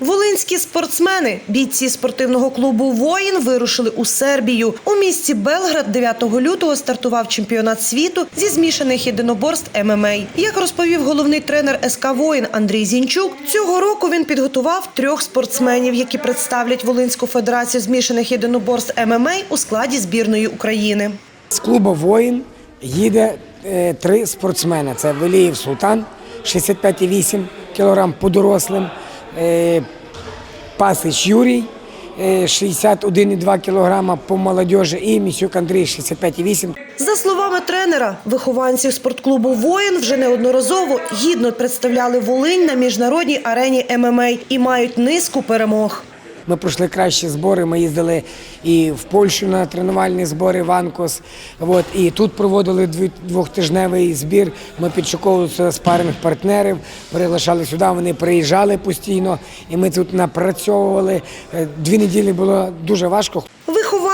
Волинські спортсмени, бійці спортивного клубу Воїн вирушили у Сербію. У місті Белград 9 лютого стартував чемпіонат світу зі змішаних єдиноборств ММА. Як розповів головний тренер СК Воїн Андрій Зінчук, цього року він підготував трьох спортсменів, які представлять Волинську федерацію змішаних єдиноборств ММА у складі збірної України. З клубу Воїн їде е, три спортсмени. Це Велієв Султан 65,8 кг по дорослим, Пасич Юрій е, 61,2 кг по молодежі і Місюк Андрій 65,8 За словами тренера, вихованців спортклубу Воїн вже неодноразово гідно представляли Волинь на міжнародній арені ММА і мають низку перемог. Ми пройшли кращі збори. Ми їздили і в Польщу на тренувальні збори в Анкос. От, і тут проводили двохтижневий збір. Ми підшуковували спарних партнерів, приглашали сюди. Вони приїжджали постійно, і ми тут напрацьовували. Е, Дві неділі було дуже важко.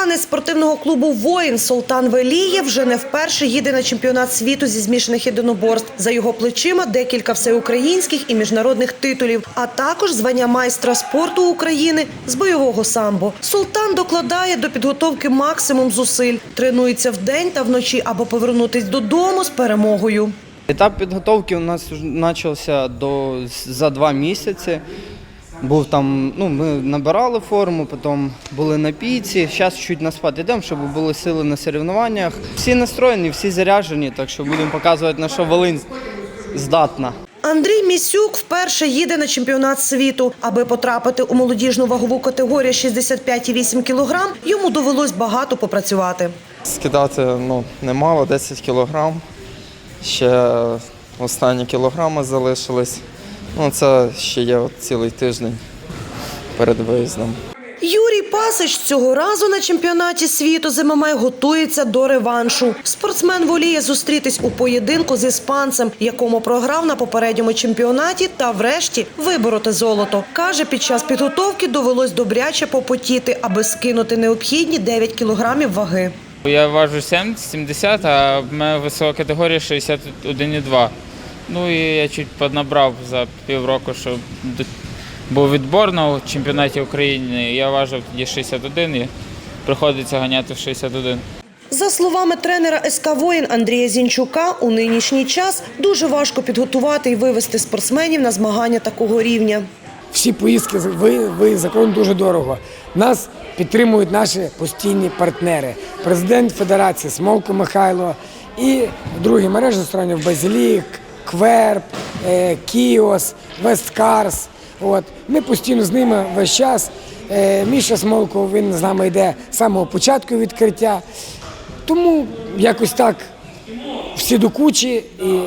Вихованець спортивного клубу Воїн Солтан Велієв вже не вперше їде на чемпіонат світу зі змішаних єдиноборств. За його плечима декілька всеукраїнських і міжнародних титулів, а також звання майстра спорту України з бойового самбо. Султан докладає до підготовки максимум зусиль, тренується вдень та вночі, аби повернутись додому з перемогою. Етап підготовки у нас почався до, за два місяці. Був там, ну, ми набирали форму, потім були на піці. Зараз чуть на спад йдемо, щоб були сили на соревнованнях. Всі настроєні, всі заряджені, так що будемо показувати, на що Волинь здатна. Андрій Місюк вперше їде на чемпіонат світу. Аби потрапити у молодіжну вагову категорію 65,8 кілограм, йому довелось багато попрацювати. Скидати ну, немало, 10 кілограм. Ще останні кілограми залишились. Ну, це ще є от цілий тиждень перед виїздом. Юрій Пасич цього разу на чемпіонаті світу з ММА готується до реваншу. Спортсмен воліє зустрітись у поєдинку з іспанцем, якому програв на попередньому чемпіонаті та врешті вибороти золото. Каже, під час підготовки довелось добряче попотіти, аби скинути необхідні 9 кілограмів ваги. Я важу 70, 70, а в мене висока категорія 61,2. Ну і я чуть поднабрав за півроку, щоб був відбор на чемпіонаті України. Я важив тоді 61 і приходиться ганяти в 61. За словами тренера СК Воїн Андрія Зінчука, у нинішній час дуже важко підготувати і вивести спортсменів на змагання такого рівня. Всі поїздки ви, ви закон дуже дорого. Нас підтримують наші постійні партнери. Президент Федерації Смолко Михайло і другі мережі ресторанів Базилік, Кверб, е, Кіос, Весткарс. От. Ми постійно з ними весь час. Е, Міша Смолков, він з нами йде з самого початку відкриття. Тому якось так всі до кучі і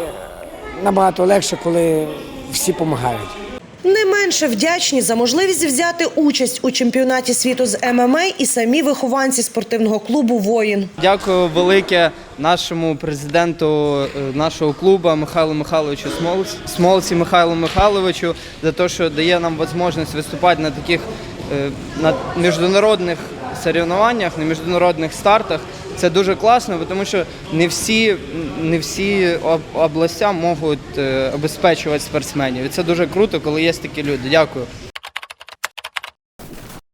набагато легше, коли всі допомагають. Не менше вдячні за можливість взяти участь у чемпіонаті світу з ММА і самі вихованці спортивного клубу Воїн. Дякую велике нашому президенту е, нашого клубу Михайлу Михайловичу Смолц- Смолці Михайлу Михайловичу за те, що дає нам можливість виступати на таких е, на міжнародних соревнованнях, на міжнародних стартах. Це дуже класно, тому що не всі, не всі об- областя можуть е, обезпечувати спортсменів. І це дуже круто, коли є такі люди. Дякую.